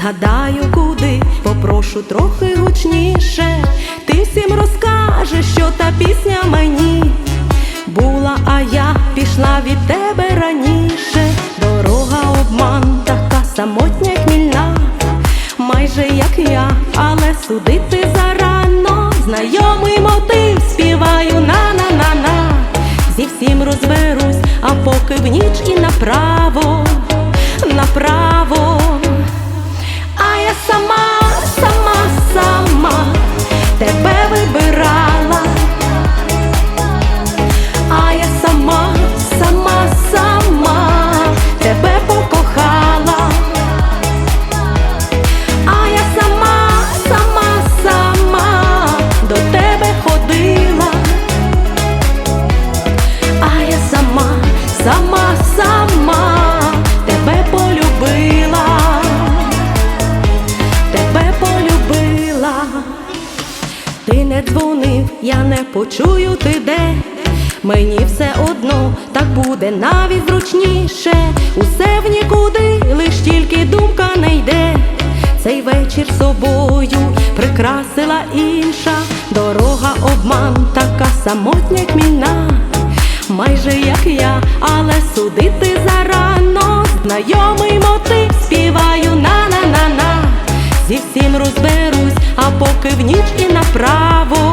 згадаю куди, попрошу трохи гучніше. Ти всім розкажеш, що та пісня мені була, а я пішла від тебе раніше. Дорога обман, така самотня хмільна, майже як я, але судити зарано. Знайомий мотив співаю на-на-на-на Зі всім розберусь, а поки в ніч і направо. Дзвонив, я не почую ти де. Мені все одно так буде навіть зручніше. Усе в нікуди, лиш тільки думка не йде. Цей вечір собою прикрасила інша дорога обман, така самотня хмільна, майже як я, але судити зарано. Знайомий мотив співаю на-на-на-на Зі всім розберусь, а поки в ніч і направо.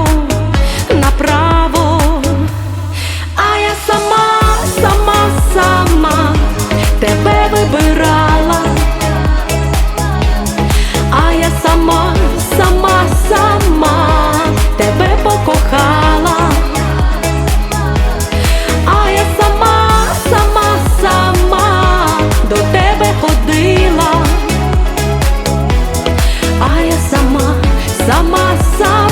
Ходила. А